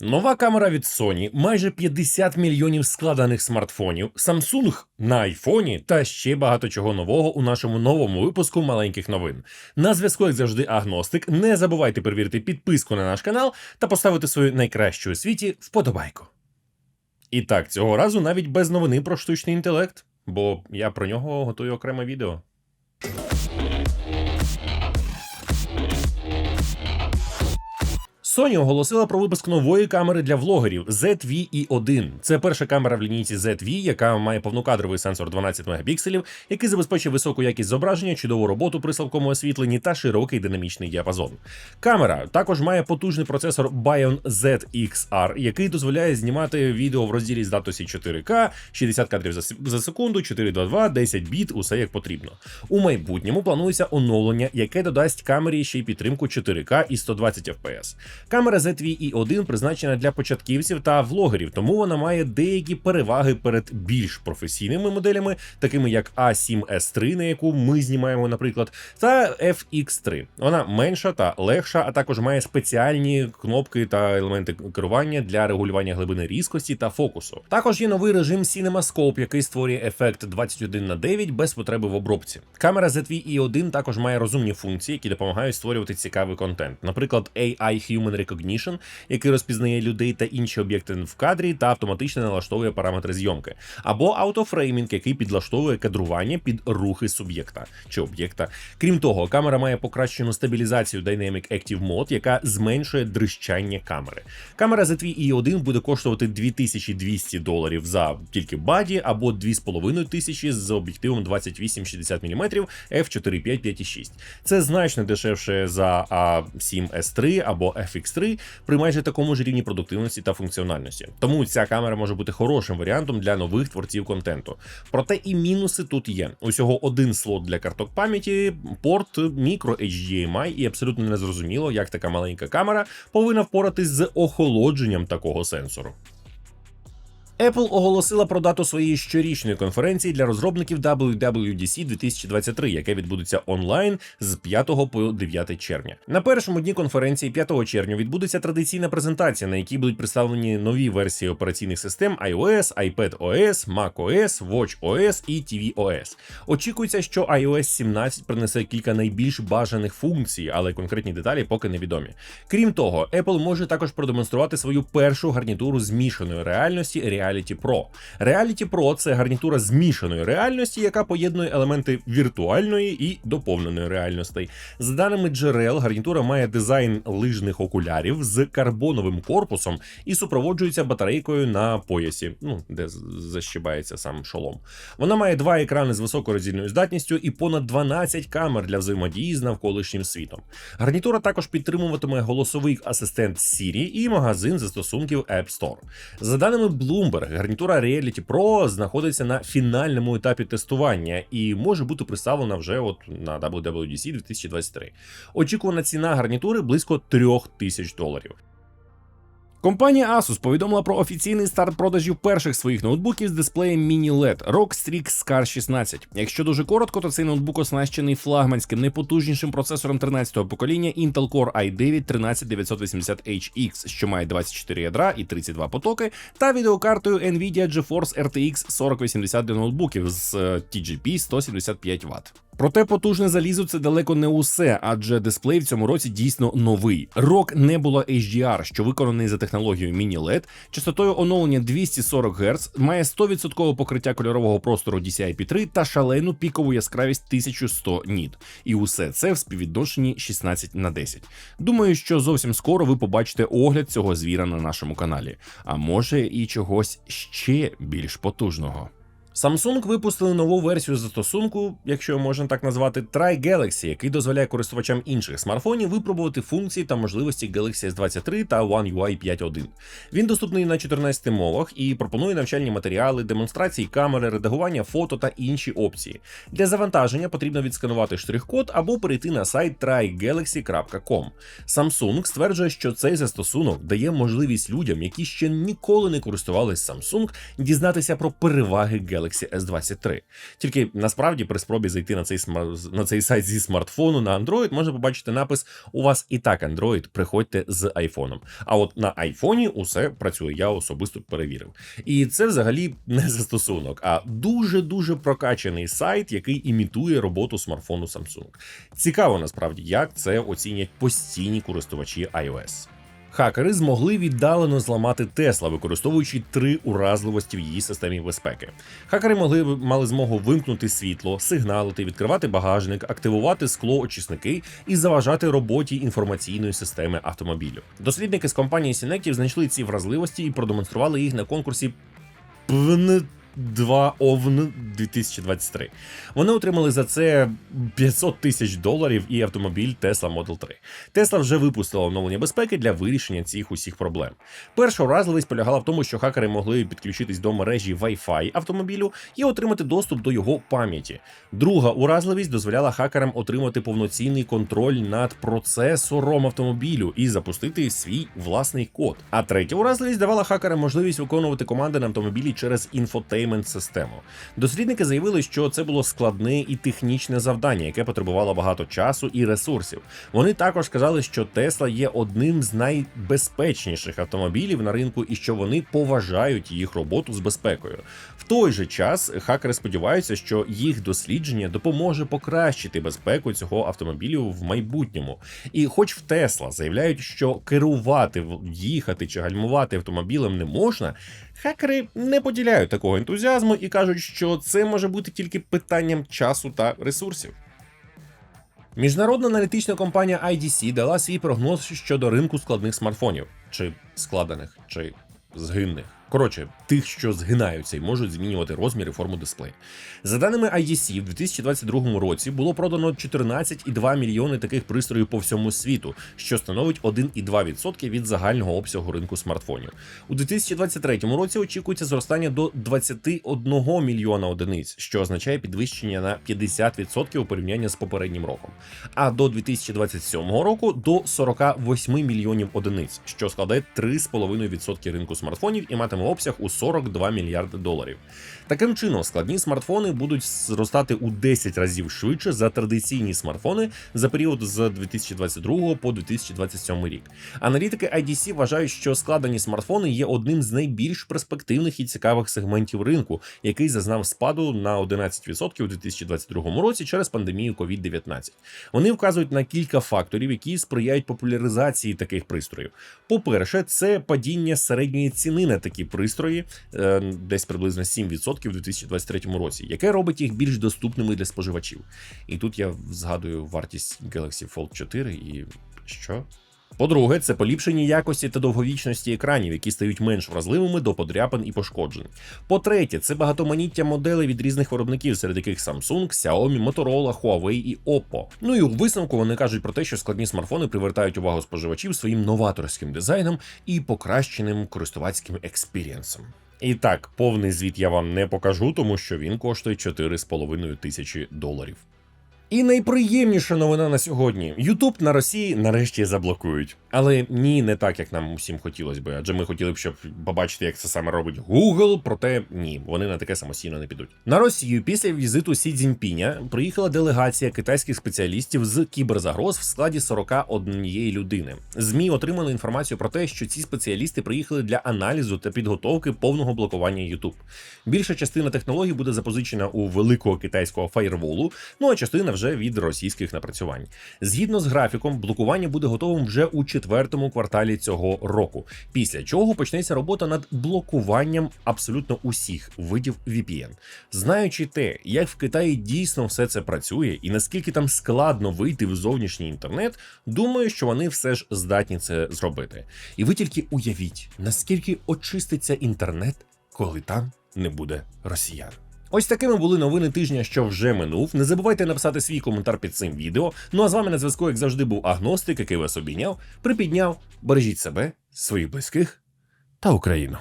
Нова камера від Sony, майже 50 мільйонів складених смартфонів, Samsung на айфоні та ще багато чого нового у нашому новому випуску маленьких новин. На зв'язку, як завжди, агностик. Не забувайте перевірити підписку на наш канал та поставити свою найкращу у світі вподобайку. І так, цього разу навіть без новини про штучний інтелект, бо я про нього готую окреме відео. Sony оголосила про випуск нової камери для влогерів ZV-E1. Це перша камера в лінійці ZV, яка має повнокадровий сенсор 12 мегапікселів, який забезпечує високу якість зображення, чудову роботу при слабкому освітленні та широкий динамічний діапазон. Камера також має потужний процесор Bion ZXR, який дозволяє знімати відео в розділі здатності 4К, 60 кадрів за, секунду, 422, 10 біт, усе як потрібно. У майбутньому планується оновлення, яке додасть камері ще й підтримку 4К і 120 FPS. Камера ZV-E1 призначена для початківців та влогерів, тому вона має деякі переваги перед більш професійними моделями, такими як A7S3, на яку ми знімаємо, наприклад, та FX3. Вона менша та легша, а також має спеціальні кнопки та елементи керування для регулювання глибини різкості та фокусу. Також є новий режим CinemaScope, який створює ефект 21 на 9 без потреби в обробці. Камера ZV-E1 також має розумні функції, які допомагають створювати цікавий контент. Наприклад, AI Human Recognition, який розпізнає людей та інші об'єкти в кадрі та автоматично налаштовує параметри зйомки, або автофреймінг, який підлаштовує кадрування під рухи суб'єкта чи об'єкта. Крім того, камера має покращену стабілізацію Dynamic Active Mode, яка зменшує дрищання камери. Камера ZV-E1 буде коштувати 2200 доларів за тільки баді, або 2500 з об'єктивом 28-60 мм f4.5 5.6. Це значно дешевше за A7S3 або FX3 при майже такому ж рівні продуктивності та функціональності. Тому ця камера може бути хорошим варіантом для нових творців контенту. Проте і мінуси тут є. Усього один слот для карток пам'яті, порт, мікро HDMI, і абсолютно незрозуміло, як така маленька камера повинна впоратись з охолодженням такого сенсору. Apple оголосила про дату своєї щорічної конференції для розробників WWDC 2023, яке відбудеться онлайн з 5 по 9 червня. На першому дні конференції 5 червня відбудеться традиційна презентація, на якій будуть представлені нові версії операційних систем iOS, iPadOS, macOS, WatchOS і tvOS. Очікується, що iOS 17 принесе кілька найбільш бажаних функцій, але конкретні деталі поки невідомі. Крім того, Apple може також продемонструвати свою першу гарнітуру змішаної реальності Reality Pro. Reality Pro – це гарнітура змішаної реальності, яка поєднує елементи віртуальної і доповненої реальності. За даними джерел, гарнітура має дизайн лижних окулярів з карбоновим корпусом і супроводжується батарейкою на поясі, ну де з- защибається сам шолом. Вона має два екрани з високороздільною здатністю і понад 12 камер для взаємодії з навколишнім світом. Гарнітура також підтримуватиме голосовий асистент Siri і магазин застосунків App Store. За даними Bloomberg, гарнітура Reality Pro знаходиться на фінальному етапі тестування і може бути представлена вже от на WWDC 2023. Очікувана ціна гарнітури близько 3000 доларів. Компанія Asus повідомила про офіційний старт продажів перших своїх ноутбуків з дисплеєм Mini LED ROG Strix Scar 16. Якщо дуже коротко, то цей ноутбук оснащений флагманським найпотужнішим процесором 13-го покоління Intel Core i9 13980HX, що має 24 ядра і 32 потоки, та відеокартою Nvidia GeForce RTX 4080 для ноутбуків з TGP 175 Вт. Проте потужне залізо це далеко не усе, адже дисплей в цьому році дійсно новий. ROG Nebula HDR, що виконаний за технологією Mini LED, частотою оновлення 240 Гц, має 100% покриття кольорового простору DCI-P3 та шалену пікову яскравість 1100 ніт. І усе це в співвідношенні 16 на 10. Думаю, що зовсім скоро ви побачите огляд цього звіра на нашому каналі. А може і чогось ще більш потужного. Samsung випустили нову версію застосунку, якщо можна так назвати, Try Galaxy, який дозволяє користувачам інших смартфонів випробувати функції та можливості Galaxy S23 та One UI 5.1. Він доступний на 14 мовах і пропонує навчальні матеріали, демонстрації камери, редагування фото та інші опції. Для завантаження потрібно відсканувати штрих-код або перейти на сайт trygalaxy.com. Samsung стверджує, що цей застосунок дає можливість людям, які ще ніколи не користувались Samsung, дізнатися про переваги Galaxy Galaxy S23. Тільки насправді при спробі зайти на цей на цей сайт зі смартфону на Android можна побачити напис: у вас і так Android, приходьте з айфоном. А от на айфоні усе працює. Я особисто перевірив. І це взагалі не застосунок, а дуже дуже прокачаний сайт, який імітує роботу смартфону Samsung. Цікаво насправді, як це оцінять постійні користувачі iOS. Хакери змогли віддалено зламати Тесла, використовуючи три уразливості в її системі безпеки. Хакери могли мали змогу вимкнути світло, сигналити, відкривати багажник, активувати склоочисники і заважати роботі інформаційної системи автомобілю. Дослідники з компанії Synective знайшли ці вразливості і продемонстрували їх на конкурсі ПВН 2 ОВН 2023. Вони отримали за це 500 тисяч доларів і автомобіль Tesla Model 3. Tesla вже випустила оновлення безпеки для вирішення цих усіх проблем. Перша уразливість полягала в тому, що хакери могли підключитись до мережі Wi-Fi автомобілю і отримати доступ до його пам'яті. Друга уразливість дозволяла хакерам отримати повноцінний контроль над процесором автомобілю і запустити свій власний код. А третя уразливість давала хакерам можливість виконувати команди на автомобілі через інфотеймент систему. Дослідники заявили, що це було складне і технічне завдання, яке потребувало багато часу і ресурсів. Вони також сказали, що Тесла є одним з найбезпечніших автомобілів на ринку і що вони поважають їх роботу з безпекою. В той же час хакери сподіваються, що їх дослідження допоможе покращити безпеку цього автомобілю в майбутньому. І, хоч в Тесла заявляють, що керувати, їхати чи гальмувати автомобілем не можна. Хакери не поділяють такого ентузіазму і кажуть, що це може бути тільки питанням часу та ресурсів. Міжнародна аналітична компанія IDC дала свій прогноз щодо ринку складних смартфонів, чи складених, чи згинних. Коротше, тих, що згинаються і можуть змінювати розмір і форму дисплею. За даними IDC, в 2022 році було продано 14,2 мільйони таких пристроїв по всьому світу, що становить 1,2% від загального обсягу ринку смартфонів. У 2023 році очікується зростання до 21 мільйона одиниць, що означає підвищення на 50% у порівнянні з попереднім роком. А до 2027 року до 48 мільйонів одиниць, що складає 3,5% ринку смартфонів і матиме обсяг у 42 мільярди доларів. Таким чином, складні смартфони будуть зростати у 10 разів швидше за традиційні смартфони за період з 2022 по 2027 рік. Аналітики IDC вважають, що складені смартфони є одним з найбільш перспективних і цікавих сегментів ринку, який зазнав спаду на 11% у 2022 році через пандемію COVID-19. Вони вказують на кілька факторів, які сприяють популяризації таких пристроїв. По-перше, це падіння середньої ціни на такі пристрої, е, десь приблизно 7% у 2023 році, яке робить їх більш доступними для споживачів. І тут я згадую вартість Galaxy Fold 4 і що? По-друге, це поліпшення якості та довговічності екранів, які стають менш вразливими до подряпин і пошкоджень. По-третє, це багатоманіття моделей від різних виробників, серед яких Samsung, Xiaomi, Motorola, Huawei і Oppo. Ну і у висновку вони кажуть про те, що складні смартфони привертають увагу споживачів своїм новаторським дизайном і покращеним користувацьким експірієнсом. І так, повний звіт я вам не покажу, тому що він коштує 4,5 тисячі доларів. І найприємніша новина на сьогодні: Ютуб на Росії нарешті заблокують. Але ні, не так, як нам усім хотілося би, адже ми хотіли б, щоб побачити, як це саме робить Google, проте ні, вони на таке самостійно не підуть. На Росію після візиту Сі Цзіньпіня приїхала делегація китайських спеціалістів з кіберзагроз в складі 41 людини. Змі отримали інформацію про те, що ці спеціалісти приїхали для аналізу та підготовки повного блокування YouTube. Більша частина технологій буде запозичена у великого китайського фаєрволу, ну а частина вже від російських напрацювань. Згідно з графіком, блокування буде готовим вже у четвертому кварталі цього року. Після чого почнеться робота над блокуванням абсолютно усіх видів VPN. Знаючи те, як в Китаї дійсно все це працює, і наскільки там складно вийти в зовнішній інтернет, думаю, що вони все ж здатні це зробити. І ви тільки уявіть, наскільки очиститься інтернет, коли там не буде росіян. Ось такими були новини тижня, що вже минув. Не забувайте написати свій коментар під цим відео. Ну а з вами на зв'язку, як завжди, був агностик, який вас обійняв, припідняв. Бережіть себе, своїх близьких та Україну.